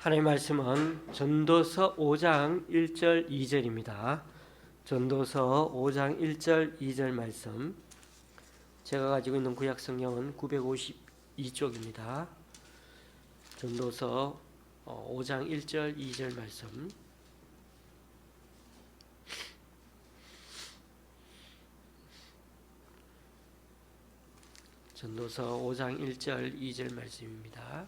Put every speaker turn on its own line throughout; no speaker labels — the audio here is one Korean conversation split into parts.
하나님 말씀은 전도서 5장 1절 2절입니다. 전도서 5장 1절 2절 말씀. 제가 가지고 있는 구약 성경은 952쪽입니다. 전도서 5장 1절 2절 말씀. 전도서 5장 1절 2절 말씀입니다.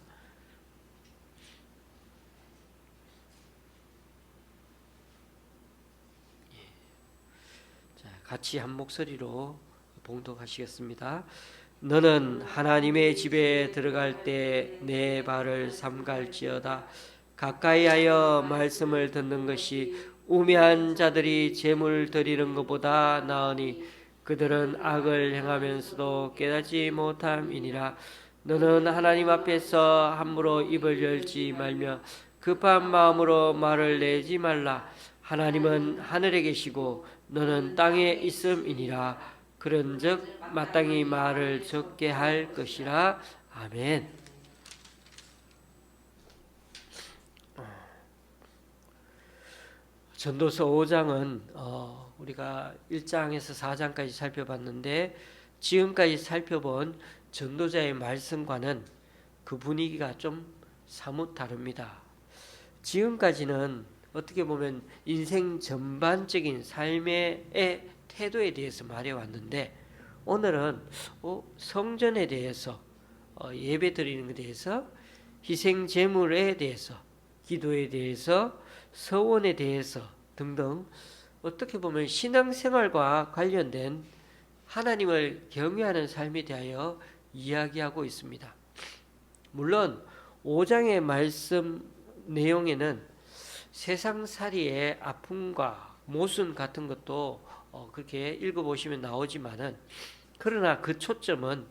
자, 같이 한 목소리로 봉독하시겠습니다. 너는 하나님의 집에 들어갈 때 내 발을 삼갈지어다. 가까이하여 말씀을 듣는 것이 우매한 자들이 재물 드리는 것보다 나으니 그들은 악을 행하면서도 깨닫지 못함이니라. 너는 하나님 앞에서 함부로 입을 열지 말며 급한 마음으로 말을 내지 말라. 하나님은 하늘에 계시고 너는 땅에 있음이니라 그런즉 마땅히 말을 적게 할 것이라 아멘. 전도서 5장은 어, 우리가 1장에서 4장까지 살펴봤는데 지금까지 살펴본 전도자의 말씀과는 그 분위기가 좀 사뭇 다릅니다. 지금까지는 어떻게 보면 인생 전반적인 삶의 태도에 대해서 말해왔는데 오늘은 어, 성전에 대해서 어, 예배 드리는 것에 대해서 희생 제물에 대해서 기도에 대해서 서원에 대해서 등등 어떻게 보면 신앙생활과 관련된 하나님을 경외하는 삶에 대하여 이야기하고 있습니다. 물론 5장의 말씀 내용에는 세상살이의 아픔과 모순 같은 것도 어, 그렇게 읽어보시면 나오지만은 그러나 그 초점은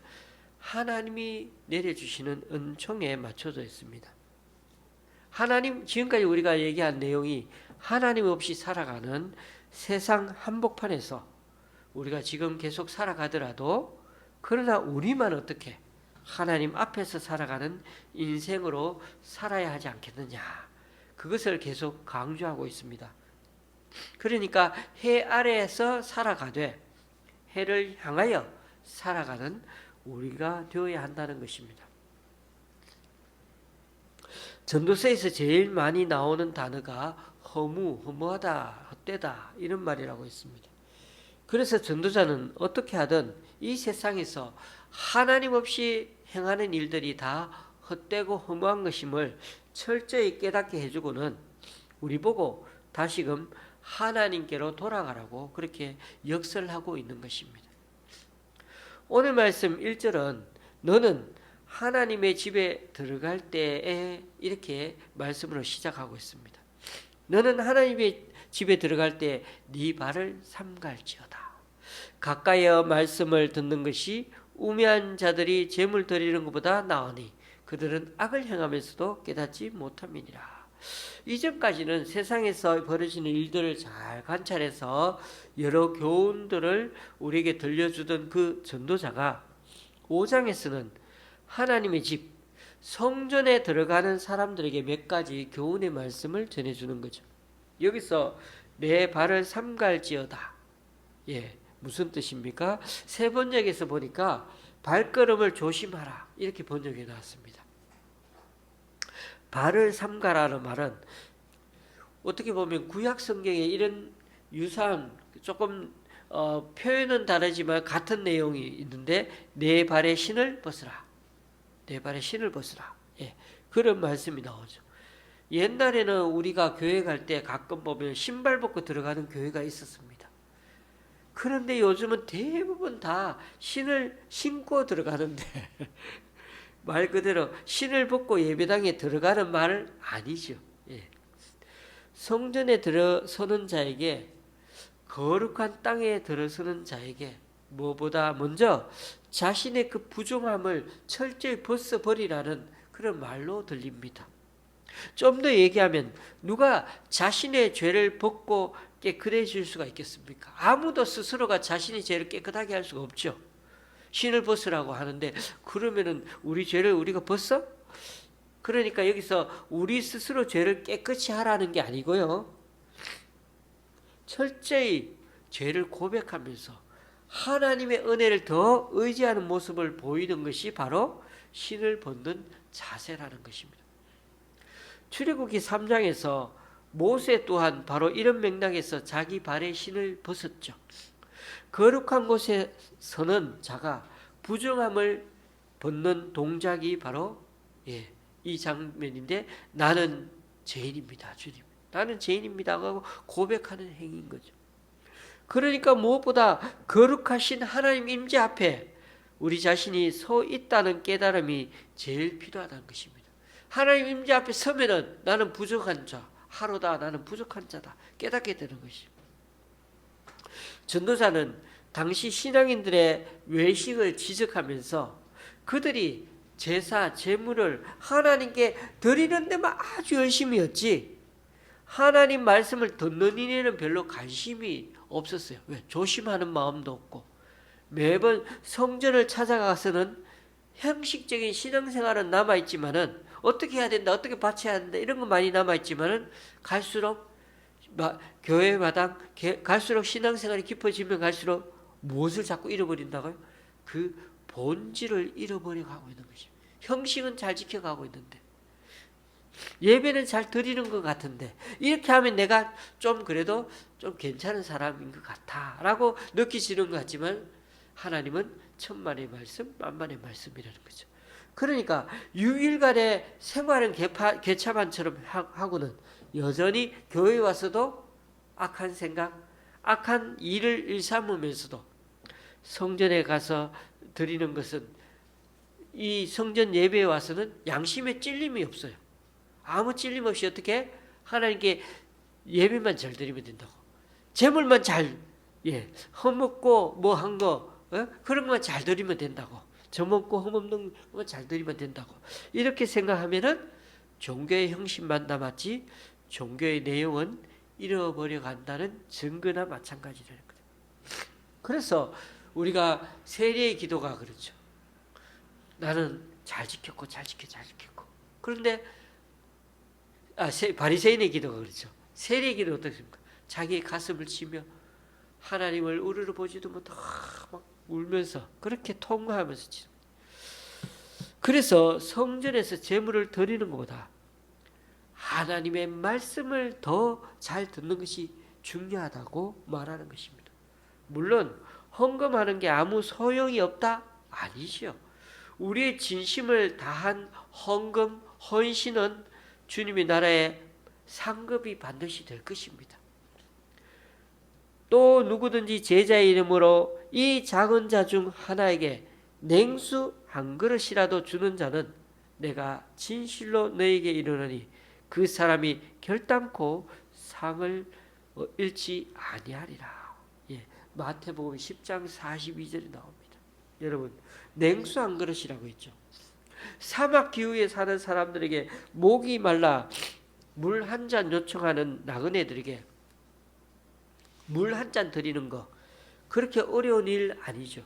하나님이 내려주시는 은총에 맞춰져 있습니다. 하나님 지금까지 우리가 얘기한 내용이 하나님 없이 살아가는 세상 한복판에서 우리가 지금 계속 살아가더라도 그러나 우리만 어떻게 하나님 앞에서 살아가는 인생으로 살아야 하지 않겠느냐 그것을 계속 강조하고 있습니다. 그러니까 해 아래에서 살아가되 해를 향하여 살아가는 우리가 되어야 한다는 것입니다. 전도서에서 제일 많이 나오는 단어가 허무, 허무하다, 헛되다 이런 말이라고 했습니다. 그래서 전도자는 어떻게 하든 이 세상에서 하나님 없이 행하는 일들이 다 헛되고 허무한 것임을 철저히 깨닫게 해주고는 우리 보고 다시금 하나님께로 돌아가라고 그렇게 역설하고 있는 것입니다. 오늘 말씀 1절은 너는 하나님의 집에 들어갈 때에 이렇게 말씀으로 시작하고 있습니다. 너는 하나님의 집에 들어갈 때 네 발을 삼갈지어다. 가까이어 말씀을 듣는 것이 우매한 자들이 재물 드리는 것보다 나으니 그들은 악을 행하면서도 깨닫지 못함이니라. 이전까지는 세상에서 벌어지는 일들을 잘 관찰해서 여러 교훈들을 우리에게 들려주던 그 전도자가 5장에서는 하나님의 집, 성전에 들어가는 사람들에게 몇 가지 교훈의 말씀을 전해주는 거죠. 여기서 내 발을 삼갈지어다. 예, 무슨 뜻입니까? 세 번역에서 보니까 발걸음을 조심하라. 이렇게 번역해 놨습니다. 발을 삼가라는 말은 어떻게 보면 구약 성경에 이런 유사한 조금 어, 표현은 다르지만 같은 내용이 있는데 내 발에 신을 벗으라. 내 발에 신을 벗으라. 예, 그런 말씀이 나오죠. 옛날에는 우리가 교회 갈 때 가끔 보면 신발 벗고 들어가는 교회가 있었습니다. 그런데 요즘은 대부분 다 신을 신고 들어가는데 말 그대로 신을 벗고 예배당에 들어가는 말은 아니죠. 예. 성전에 들어서는 자에게 거룩한 땅에 들어서는 자에게 무엇보다 먼저 자신의 그 부정함을 철저히 벗어버리라는 그런 말로 들립니다. 좀 더 얘기하면 누가 자신의 죄를 벗고 깨끗해질 수가 있겠습니까? 아무도 스스로가 자신의 죄를 깨끗하게 할 수가 없죠. 신을 벗으라고 하는데 그러면은 우리 죄를 우리가 벗어? 그러니까 여기서 우리 스스로 죄를 깨끗이 하라는 게 아니고요. 철저히 죄를 고백하면서 하나님의 은혜를 더 의지하는 모습을 보이는 것이 바로 신을 벗는 자세라는 것입니다. 출애굽기 3장에서 모세 또한 바로 이런 맥락에서 자기 발에 신을 벗었죠. 거룩한 곳에 서는 자가 부정함을 벗는 동작이 바로 예, 이 장면인데 나는 죄인입니다, 주님. 나는 죄인입니다 하고 고백하는 행위인 거죠. 그러니까 무엇보다 거룩하신 하나님 임재 앞에 우리 자신이 서 있다는 깨달음이 제일 필요하다는 것입니다. 하나님 임재 앞에 서면은 나는 부족한 자, 하루다 나는 부족한 자다 깨닫게 되는 것입니다. 전도자는 당시 신앙인들의 외식을 지적하면서 그들이 제사, 제물을 하나님께 드리는 데만 아주 열심이었지 하나님 말씀을 듣는 일에는 별로 관심이 없었어요. 왜? 조심하는 마음도 없고 매번 성전을 찾아가서는 형식적인 신앙생활은 남아있지만은 어떻게 해야 된다, 어떻게 바쳐야 된다 이런 거 많이 남아있지만은 갈수록 마, 교회 마당 게, 갈수록 신앙생활이 깊어지면 갈수록 무엇을 자꾸 잃어버린다고요? 그 본질을 잃어버려 가고 있는 것입니다. 형식은 잘 지켜가고 있는데 예배는 잘 드리는 것 같은데 이렇게 하면 내가 좀 그래도 좀 괜찮은 사람인 것 같아라고 느끼시는 것 같지만 하나님은 천만의 말씀, 만만의 말씀이라는 거죠. 그러니까 6일간의 생활은 개파, 개차반처럼 하고는 여전히 교회 와서도 악한 생각, 악한 일을 일삼으면서도 성전에 가서 드리는 것은 이 성전 예배에 와서는 양심에 찔림이 없어요. 아무 찔림 없이 어떻게 하나님께 예배만 잘 드리면 된다고. 재물만 잘 예, 허먹고 뭐 한 거, 어? 그런 것만 잘 드리면 된다고. 저먹고 흠없는 것만 잘 드리면 된다고. 이렇게 생각하면은 종교의 형식만 남았지 종교의 내용은 잃어버려 간다는 증거나 마찬가지라는 거죠. 그래서 우리가 세례의 기도가 그렇죠. 나는 잘 지켰고 잘 지켜 잘 지켰고. 그런데 아, 세, 바리새인의 기도가 그렇죠. 세례의 기도 어떻습니까? 자기의 가슴을 치며 하나님을 우르르 보지도 못하고 막 울면서 그렇게 통화하면서 치. 그래서 성전에서 제물을 드리는 것보다 하나님의 말씀을 더 잘 듣는 것이 중요하다고 말하는 것입니다. 물론 헌금하는 게 아무 소용이 없다 아니죠. 우리의 진심을 다한 헌금, 헌신은 주님의 나라의 상급이 반드시 될 것입니다. 또 누구든지 제자의 이름으로 이 작은 자 중 하나에게 냉수 한 그릇이라도 주는 자는 내가 진실로 너에게 이르노니 그 사람이 결단코 상을 잃지 아니하리라. 예, 마태복음 10장 42절에 나옵니다. 여러분 냉수 한 그릇이라고 했죠. 사막 기후에 사는 사람들에게 목이 말라 물 한 잔 요청하는 나그네들에게 물 한 잔 드리는 거 그렇게 어려운 일 아니죠.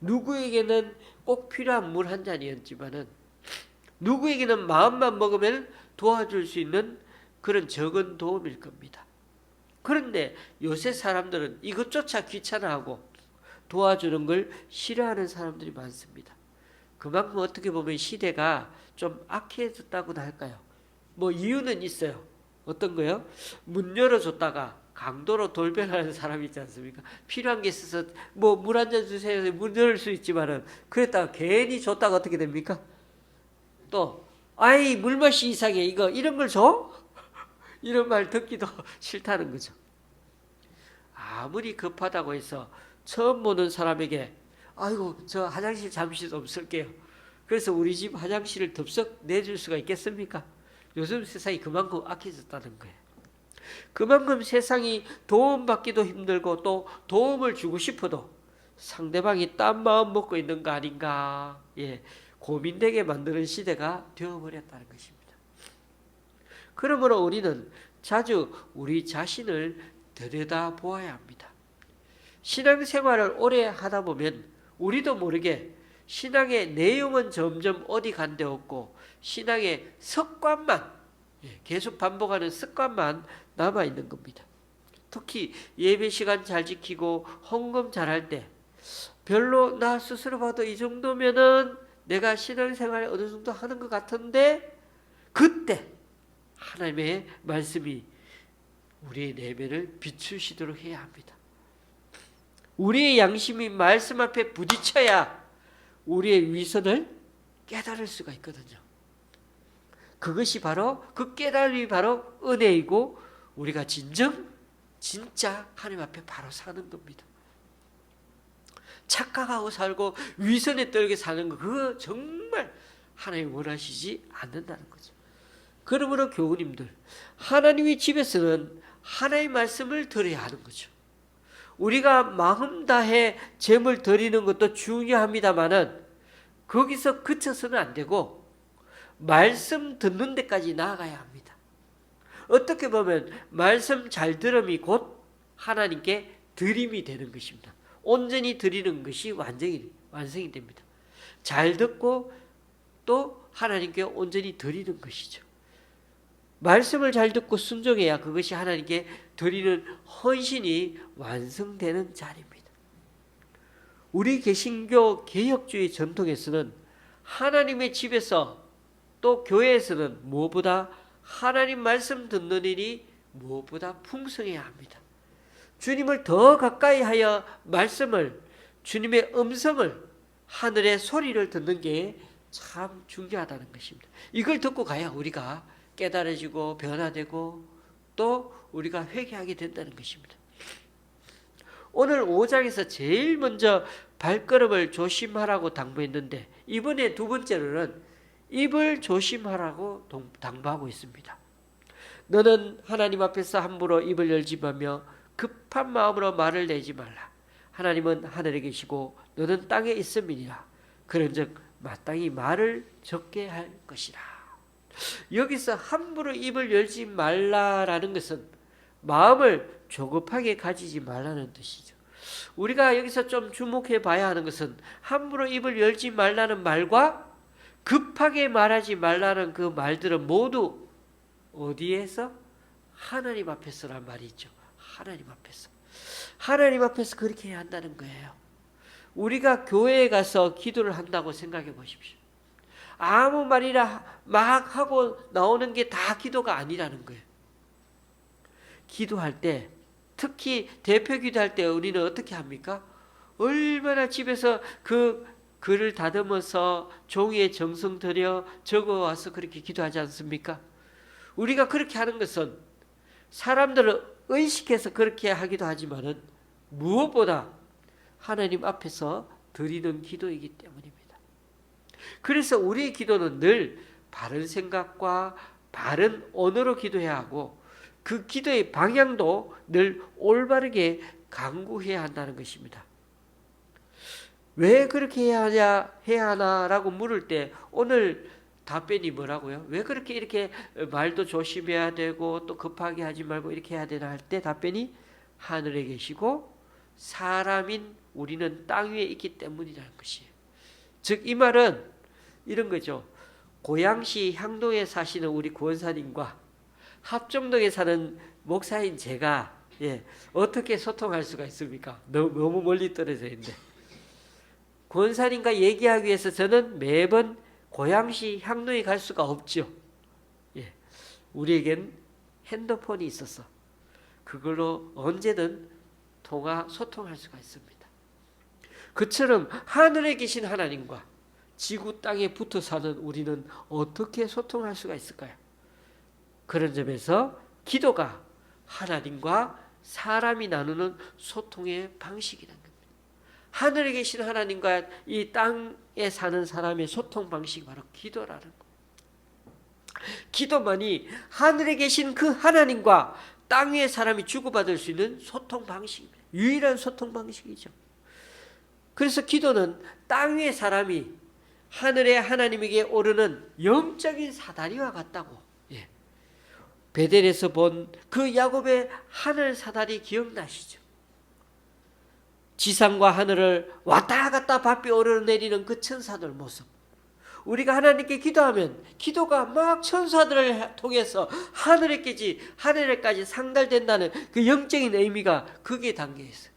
누구에게는 꼭 필요한 물 한 잔이었지만은 누구에게는 마음만 먹으면 도와줄 수 있는 그런 적은 도움일 겁니다. 그런데 요새 사람들은 이것조차 귀찮아하고 도와주는 걸 싫어하는 사람들이 많습니다. 그만큼 어떻게 보면 시대가 좀 악해졌다고나 할까요? 뭐 이유는 있어요. 어떤 거요? 문 열어줬다가 강도로 돌변하는 사람이 있지 않습니까? 필요한 게 있어서 뭐 물 한 잔 주세요. 문 열을 수 있지만은 그랬다가 괜히 줬다가 어떻게 됩니까? 또 아이 물맛이 이상해 이거 이런 걸 줘? 이런 말 듣기도 싫다는 거죠. 아무리 급하다고 해서 처음 보는 사람에게 아이고 저 화장실 잠시 좀 쓸게요. 그래서 우리 집 화장실을 덥석 내줄 수가 있겠습니까? 요즘 세상이 그만큼 악해졌다는 거예요. 그만큼 세상이 도움받기도 힘들고 또 도움을 주고 싶어도 상대방이 딴 마음 먹고 있는 거 아닌가 예, 고민되게 만드는 시대가 되어버렸다는 것입니다. 그러므로 우리는 자주 우리 자신을 들여다 보아야 합니다. 신앙생활을 오래 하다 보면 우리도 모르게 신앙의 내용은 점점 어디 간 데 없고 신앙의 습관만 예, 계속 반복하는 습관만 남아 있는 겁니다. 특히 예배 시간 잘 지키고 헌금 잘할 때 별로 나 스스로 봐도 이 정도면은 내가 신앙생활 어느 정도 하는 것 같은데 그때 하나님의 말씀이 우리의 내면을 비추시도록 해야 합니다. 우리의 양심이 말씀 앞에 부딪혀야 우리의 위선을 깨달을 수가 있거든요. 그것이 바로 그 깨달음이 바로 은혜이고 우리가 진정 진짜 하나님 앞에 바로 사는 겁니다. 착각하고 살고 위선에 떨게 사는 거 그거 정말 하나님 원하시지 않는다는 거죠. 그러므로 교우님들 하나님의 집에서는 하나님의 말씀을 들어야 하는 거죠. 우리가 마음 다해 제물 드리는 것도 중요합니다만은 거기서 그쳐서는 안 되고 말씀 듣는 데까지 나아가야 합니다. 어떻게 보면 말씀 잘 들음이 곧 하나님께 드림이 되는 것입니다. 온전히 드리는 것이 완전히 완성이 됩니다. 잘 듣고 또 하나님께 온전히 드리는 것이죠. 말씀을 잘 듣고 순종해야 그것이 하나님께 드리는 헌신이 완성되는 자리입니다. 우리 개신교 개혁주의 전통에서는 하나님의 집에서 또 교회에서는 무엇보다 하나님 말씀 듣는 일이 무엇보다 풍성해야 합니다. 주님을 더 가까이 하여 말씀을 주님의 음성을 하늘의 소리를 듣는 게 참 중요하다는 것입니다. 이걸 듣고 가야 우리가 깨달아지고 변화되고 또 우리가 회개하게 된다는 것입니다. 오늘 5장에서 제일 먼저 발걸음을 조심하라고 당부했는데 이번에 두 번째로는 입을 조심하라고 당부하고 있습니다. 너는 하나님 앞에서 함부로 입을 열지 마며 급한 마음으로 말을 내지 말라. 하나님은 하늘에 계시고 너는 땅에 있음이니라. 그런즉 마땅히 말을 적게 할 것이라. 여기서 함부로 입을 열지 말라라는 것은 마음을 조급하게 가지지 말라는 뜻이죠. 우리가 여기서 좀 주목해 봐야 하는 것은 함부로 입을 열지 말라는 말과 급하게 말하지 말라는 그 말들은 모두 어디에서? 하나님 앞에서란 말이 있죠. 하나님 앞에서. 하나님 앞에서 그렇게 해야 한다는 거예요. 우리가 교회에 가서 기도를 한다고 생각해 보십시오. 아무 말이나 막 하고 나오는 게 다 기도가 아니라는 거예요. 기도할 때, 특히 대표 기도할 때 우리는 어떻게 합니까? 얼마나 집에서 그 글을 다듬어서 종이에 정성 들여 적어 와서 그렇게 기도하지 않습니까? 우리가 그렇게 하는 것은 사람들을 의식해서 그렇게 하기도 하지만은 무엇보다 하나님 앞에서 드리는 기도이기 때문입니다. 그래서 우리의 기도는 늘 바른 생각과 바른 언어로 기도해야 하고 그 기도의 방향도 늘 올바르게 강구해야 한다는 것입니다. 왜 그렇게 해야 하냐, 해야 하나라고 물을 때 오늘 답변이 뭐라고요? 왜 그렇게 이렇게 말도 조심해야 되고 또 급하게 하지 말고 이렇게 해야 되나 할 때 답변이 하늘에 계시고 사람인 우리는 땅 위에 있기 때문이라는 것이에요. 즉 이 말은 이런 거죠. 고양시 향동에 사시는 우리 구원사님과 합정동에 사는 목사인 제가 예, 어떻게 소통할 수가 있습니까? 너무, 멀리 떨어져 있는데. 구원사님과 얘기하기 위해서 저는 매번 고양시 향동에 갈 수가 없죠. 예, 우리에겐 핸드폰이 있어서 그걸로 언제든 통화 소통할 수가 있습니다. 그처럼 하늘에 계신 하나님과 지구 땅에 붙어 사는 우리는 어떻게 소통할 수가 있을까요? 그런 점에서 기도가 하나님과 사람이 나누는 소통의 방식이라는 겁니다. 하늘에 계신 하나님과 이 땅 에 사는 사람의 소통 방식이 바로 기도라는 것. 기도만이 하늘에 계신 그 하나님과 땅 위의 사람이 주고받을 수 있는 소통 방식입니다. 유일한 소통 방식이죠. 그래서 기도는 땅 위의 사람이 하늘의 하나님에게 오르는 영적인 사다리와 같다고. 예. 베델에서 본 그 야곱의 하늘 사다리 기억나시죠? 지상과 하늘을 왔다 갔다 바삐 오르내리는 그 천사들 모습. 우리가 하나님께 기도하면 기도가 막 천사들을 통해서 하늘에까지 하늘에까지 상달된다는 그 영적인 의미가 거기에 담겨 있어요.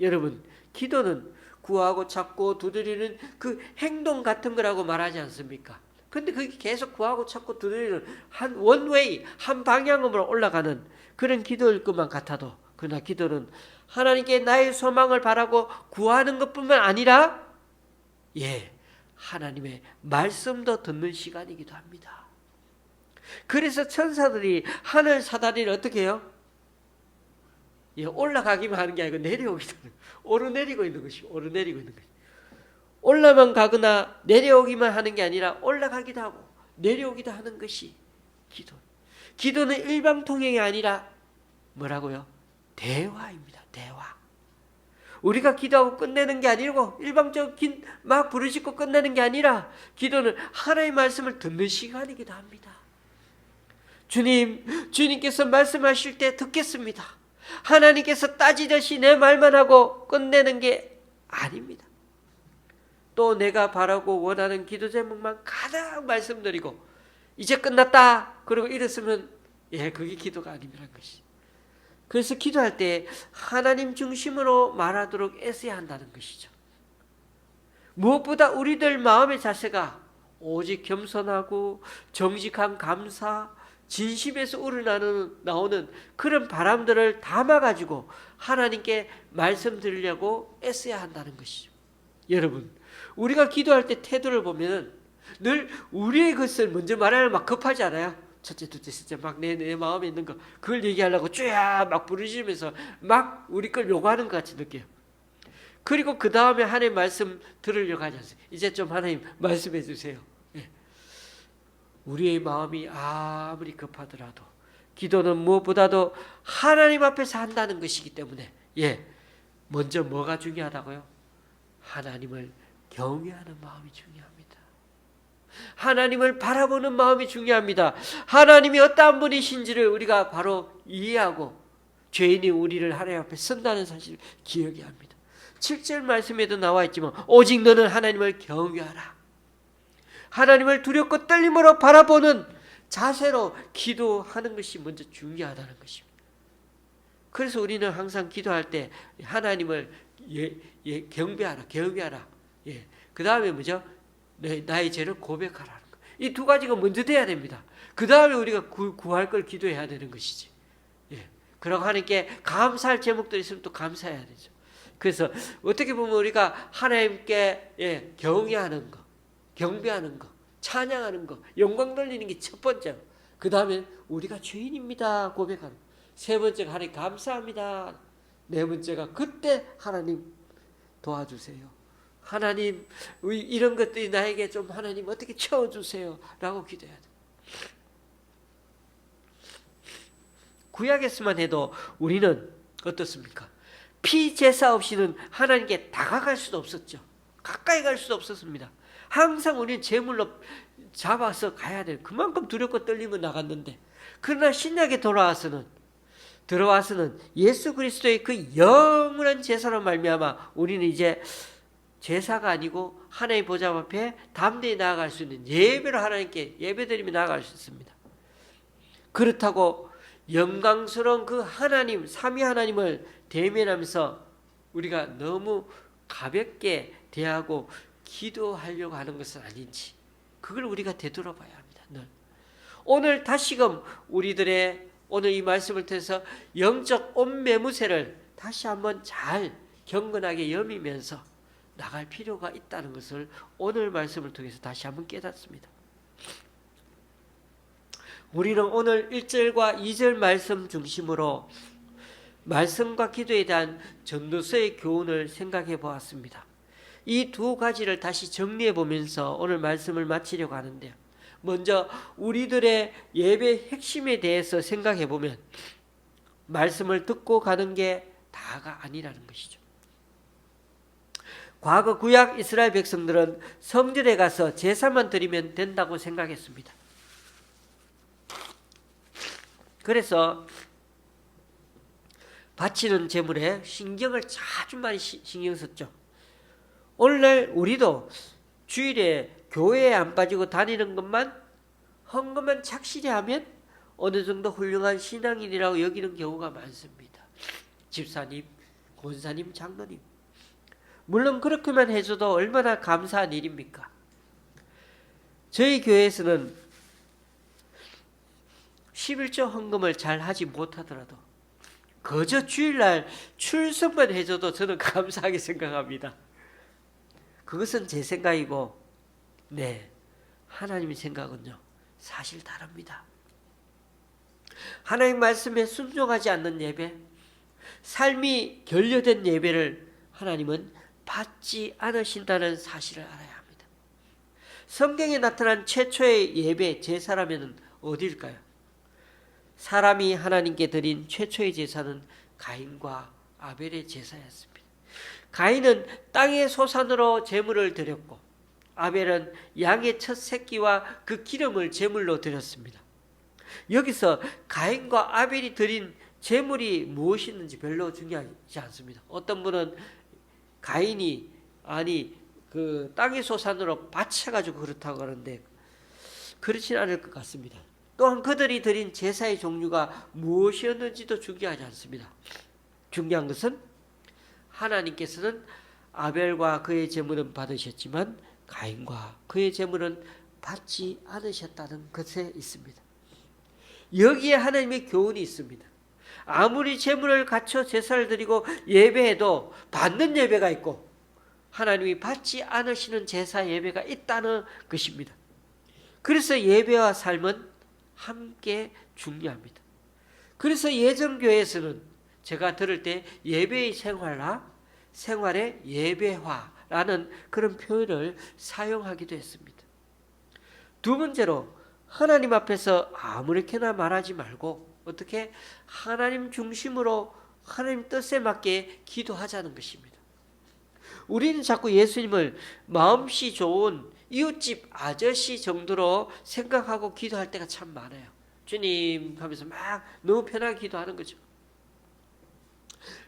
여러분, 기도는 구하고 찾고 두드리는 그 행동 같은 거라고 말하지 않습니까? 근데 그게 계속 구하고 찾고 두드리는 한 원웨이 한 방향으로 올라가는 그런 기도일 것만 같아도 그러나 기도는 하나님께 나의 소망을 바라고 구하는 것뿐만 아니라 예 하나님의 말씀도 듣는 시간이기도 합니다. 그래서 천사들이 하늘 사다리를 어떻게 해요? 예, 올라가기만 하는 게 아니고 내려오기도 오르내리고 있는 것이 오르내리고 있는 것이 올라만 가거나 내려오기만 하는 게 아니라 올라가기도 하고 내려오기도 하는 것이 기도. 기도는 일방통행이 아니라 뭐라고요? 대화입니다. 대화. 우리가 기도하고 끝내는 게 아니고 일방적 막 부르짖고 끝내는 게 아니라 기도는 하나의 말씀을 듣는 시간이기도 합니다. 주님, 주님께서 말씀하실 때 듣겠습니다. 하나님께서 따지듯이 내 말만 하고 끝내는 게 아닙니다. 또 내가 바라고 원하는 기도 제목만 가득 말씀드리고 이제 끝났다. 그리고 이랬으면 예, 그게 기도가 아니라는 것이. 그래서 기도할 때 하나님 중심으로 말하도록 애써야 한다는 것이죠. 무엇보다 우리들 마음의 자세가 오직 겸손하고 정직한 감사, 진심에서 우러나는 나오는 그런 바람들을 담아 가지고 하나님께 말씀드리려고 애써야 한다는 것이죠. 여러분, 우리가 기도할 때 태도를 보면은 늘 우리의 것을 먼저 말하려 막 급하지 않아요? 첫째, 둘째, 셋째 막 내 내 마음에 있는 거 그걸 얘기하려고 쫙막 부르시면서 막 우리 걸 요구하는 것 같이 느껴요. 그리고 그 다음에 하나님 말씀 들으려고 하지 않습니까? 이제 좀 하나님 말씀해 주세요. 예. 우리의 마음이 아무리 급하더라도 기도는 무엇보다도 하나님 앞에서 한다는 것이기 때문에 예 먼저 뭐가 중요하다고요? 하나님을 경외하는 마음이 중요합니다. 하나님을 바라보는 마음이 중요합니다. 하나님이 어떠한 분이신지를 우리가 바로 이해하고 죄인이 우리를 하나님 앞에 쓴다는 사실을 기억해야 합니다. 7절 말씀에도 나와 있지만 오직 너는 하나님을 경외하라. 하나님을 두렵고 떨림으로 바라보는 자세로 기도하는 것이 먼저 중요하다는 것입니다. 그래서 우리는 항상 기도할 때 하나님을 예, 예, 경배하라, 경외하라. 예. 그 다음에 뭐죠? 나의 죄를 고백하라는 거. 이 두 가지가 먼저 돼야 됩니다. 그 다음에 우리가 구, 구할 걸 기도해야 되는 것이지. 예. 그러고 하나님께 감사할 제목들이 있으면 또 감사해야 되죠. 그래서 어떻게 보면 우리가 하나님께 예, 경외하는 거, 경배하는 거, 찬양하는 거, 영광 돌리는 게 첫 번째. 그 다음에 우리가 죄인입니다 고백하는 거. 세 번째가 하나님 감사합니다. 네 번째가 그때 하나님 도와주세요. 하나님 이런 것들이 나에게 좀 하나님 어떻게 채워주세요? 라고 기도해야 돼. 구약에서만 해도 우리는 어떻습니까? 피제사 없이는 하나님께 다가갈 수도 없었죠. 가까이 갈 수도 없었습니다. 항상 우리는 제물로 잡아서 가야 돼. 그만큼 두렵고 떨리면 나갔는데 그러나 신약에 돌아와서는 들어와서는 예수 그리스도의 그 영원한 제사로 말미암아 우리는 이제 제사가 아니고 하나님 보좌 앞에 담대히 나아갈 수 있는 예배로 하나님께 예배드리며 나아갈 수 있습니다. 그렇다고 영광스러운 그 하나님, 삼위 하나님을 대면하면서 우리가 너무 가볍게 대하고 기도하려고 하는 것은 아닌지 그걸 우리가 되돌아봐야 합니다. 늘. 오늘 다시금 우리들의 오늘 이 말씀을 통해서 영적 온 매무새를 다시 한번 잘 경건하게 여미면서 나갈 필요가 있다는 것을 오늘 말씀을 통해서 다시 한번 깨닫습니다. 우리는 오늘 1절과 2절 말씀 중심으로 말씀과 기도에 대한 전도서의 교훈을 생각해 보았습니다. 이 두 가지를 다시 정리해 보면서 오늘 말씀을 마치려고 하는데요. 먼저 우리들의 예배 핵심에 대해서 생각해 보면 말씀을 듣고 가는 게 다가 아니라는 것이죠. 과거 구약 이스라엘 백성들은 성전에 가서 제사만 드리면 된다고 생각했습니다. 그래서 바치는 재물에 신경을 아주 많이 시- 신경 썼죠. 오늘날 우리도 주일에 교회에 안 빠지고 다니는 것만 헌금만 착실히 하면 어느 정도 훌륭한 신앙인이라고 여기는 경우가 많습니다. 집사님, 권사님, 장로님. 물론 그렇게만 해줘도 얼마나 감사한 일입니까? 저희 교회에서는 11조 헌금을 잘 하지 못하더라도 거저 주일날 출석만 해줘도 저는 감사하게 생각합니다. 그것은 제 생각이고, 네, 하나님의 생각은요, 사실 다릅니다. 하나님 말씀에 순종하지 않는 예배, 삶이 결여된 예배를 하나님은 받지 않으신다는 사실을 알아야 합니다. 성경에 나타난 최초의 예배 제사라면 어디일까요? 사람이 하나님께 드린 최초의 제사는 가인과 아벨의 제사였습니다. 가인은 땅의 소산으로 제물을 드렸고 아벨은 양의 첫 새끼와 그 기름을 제물로 드렸습니다. 여기서 가인과 아벨이 드린 제물이 무엇이었는지 별로 중요하지 않습니다. 어떤 분은 가인이 아니 그 땅의 소산으로 바쳐가지고 그렇다고 하는데 그렇진 않을 것 같습니다. 또한 그들이 드린 제사의 종류가 무엇이었는지도 중요하지 않습니다. 중요한 것은 하나님께서는 아벨과 그의 제물은 받으셨지만 가인과 그의 제물은 받지 않으셨다는 것에 있습니다. 여기에 하나님의 교훈이 있습니다. 아무리 제물을 갖춰 제사를 드리고 예배해도 받는 예배가 있고 하나님이 받지 않으시는 제사 예배가 있다는 것입니다. 그래서 예배와 삶은 함께 중요합니다. 그래서 예전 교회에서는 제가 들을 때 예배의 생활화, 생활의 예배화라는 그런 표현을 사용하기도 했습니다. 두 번째로 하나님 앞에서 아무렇게나 말하지 말고 어떻게 하나님 중심으로 하나님 뜻에 맞게 기도하자는 것입니다. 우리는 자꾸 예수님을 마음씨 좋은 이웃집 아저씨 정도로 생각하고 기도할 때가 참 많아요. 주님 하면서 막 너무 편하게 기도하는 거죠.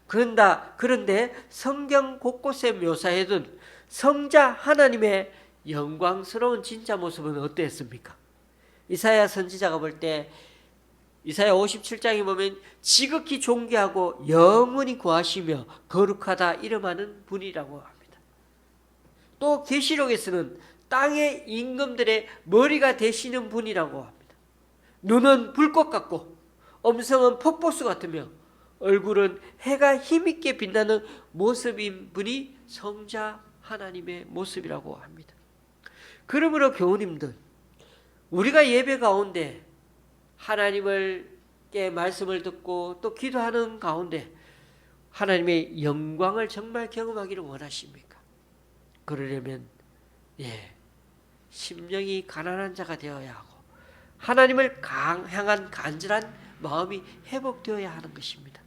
그런다 그런데 성경 곳곳에 묘사해둔 성자 하나님의 영광스러운 진짜 모습은 어땠습니까? 이사야 선지자가 볼 때 이사야 57장에 보면 지극히 존귀하고 영원히 구하시며 거룩하다 이름하는 분이라고 합니다. 또 계시록에서는 땅의 임금들의 머리가 되시는 분이라고 합니다. 눈은 불꽃 같고 음성은 폭포수 같으며 얼굴은 해가 힘있게 빛나는 모습인 분이 성자 하나님의 모습이라고 합니다. 그러므로 교우님들 우리가 예배 가운데 하나님을께 말씀을 듣고 또 기도하는 가운데 하나님의 영광을 정말 경험하기를 원하십니까? 그러려면 예 심령이 가난한 자가 되어야 하고 하나님을 강, 향한 간절한 마음이 회복되어야 하는 것입니다.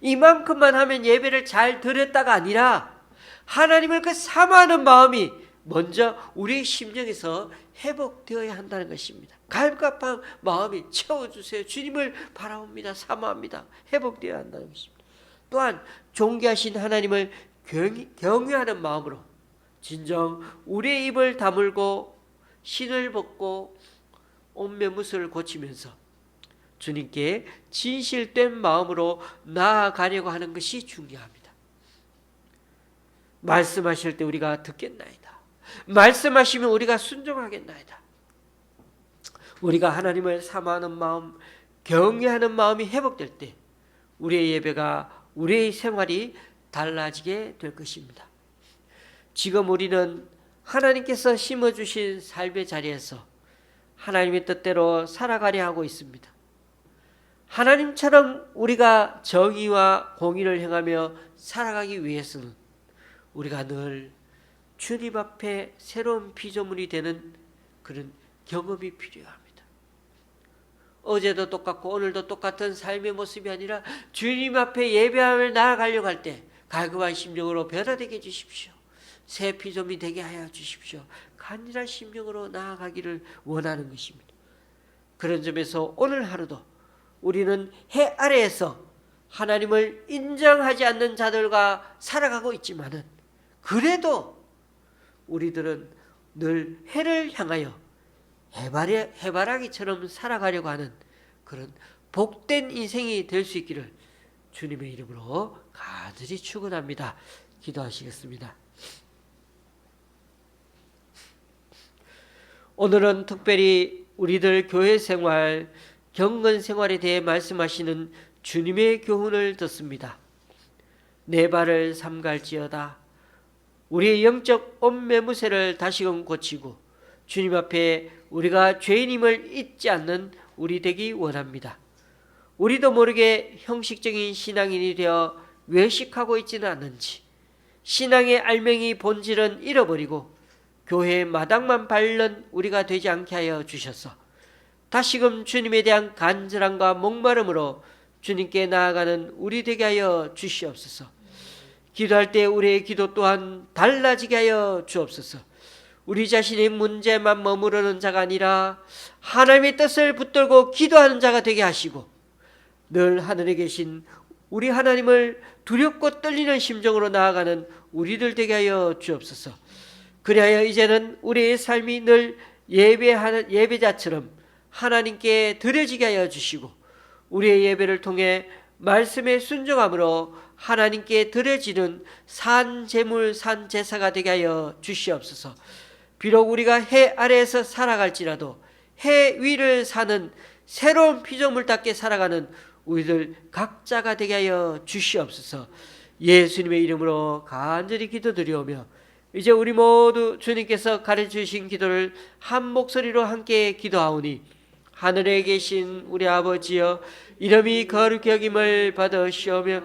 이만큼만 하면 예배를 잘 드렸다가 아니라 하나님을 그 사모하는 마음이 먼저 우리의 심령에서 회복되어야 한다는 것입니다. 갈급한 마음이 채워주세요. 주님을 바라봅니다. 사모합니다. 회복되어야 한다는 것입니다. 또한 존귀하신 하나님을 경, 경외하는 마음으로 진정 우리의 입을 다물고 신을 벗고 옷매무새를 고치면서 주님께 진실된 마음으로 나아가려고 하는 것이 중요합니다. 말씀하실 때 우리가 듣겠나이다. 말씀하시면 우리가 순종하겠나이다. 우리가 하나님을 사모하는 마음, 경외하는 마음이 회복될 때 우리의 예배가 우리의 생활이 달라지게 될 것입니다. 지금 우리는 하나님께서 심어주신 삶의 자리에서 하나님의 뜻대로 살아가려 하고 있습니다. 하나님처럼 우리가 정의와 공의를 행하며 살아가기 위해서는 우리가 늘 주님 앞에 새로운 피조물이 되는 그런 경험이 필요합니다. 어제도 똑같고 오늘도 똑같은 삶의 모습이 아니라 주님 앞에 예배하며 나아가려고 할 때 갈급한 심령으로 변화되게 해 주십시오. 새 피조물이 되게 하여 주십시오. 간절한 심령으로 나아가기를 원하는 것입니다. 그런 점에서 오늘 하루도 우리는 해 아래에서 하나님을 인정하지 않는 자들과 살아가고 있지만은 그래도 우리들은 늘 해를 향하여 해바리, 해바라기처럼 살아가려고 하는 그런 복된 인생이 될 수 있기를 주님의 이름으로 간절히 축원합니다. 기도하시겠습니다. 오늘은 특별히 우리들 교회 생활, 경건 생활에 대해 말씀하시는 주님의 교훈을 듣습니다. 내 발을 삼갈지어다. 우리의 영적 온매무새를 다시금 고치고 주님 앞에 우리가 죄인임을 잊지 않는 우리 되기 원합니다. 우리도 모르게 형식적인 신앙인이 되어 외식하고 있지는 않는지 신앙의 알맹이 본질은 잃어버리고 교회 마당만 밟는 우리가 되지 않게 하여 주셔서 다시금 주님에 대한 간절함과 목마름으로 주님께 나아가는 우리 되게 하여 주시옵소서. 기도할 때 우리의 기도 또한 달라지게 하여 주옵소서. 우리 자신의 문제만 머무르는 자가 아니라 하나님의 뜻을 붙들고 기도하는 자가 되게 하시고 늘 하늘에 계신 우리 하나님을 두렵고 떨리는 심정으로 나아가는 우리들 되게 하여 주옵소서. 그리하여 이제는 우리의 삶이 늘 예배하는 예배자처럼 하나님께 드려지게 하여 주시고 우리의 예배를 통해 말씀의 순종함으로 하나님께 드려지는 산 제물 산 제사가 되게 하여 주시옵소서. 비록 우리가 해 아래에서 살아갈지라도 해 위를 사는 새로운 피조물답게 살아가는 우리들 각자가 되게 하여 주시옵소서. 예수님의 이름으로 간절히 기도드리오며 이제 우리 모두 주님께서 가르쳐 주신 기도를 한 목소리로 함께 기도하오니 하늘에 계신 우리 아버지여 이름이 거룩히 여김을 받으시오며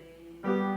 thank you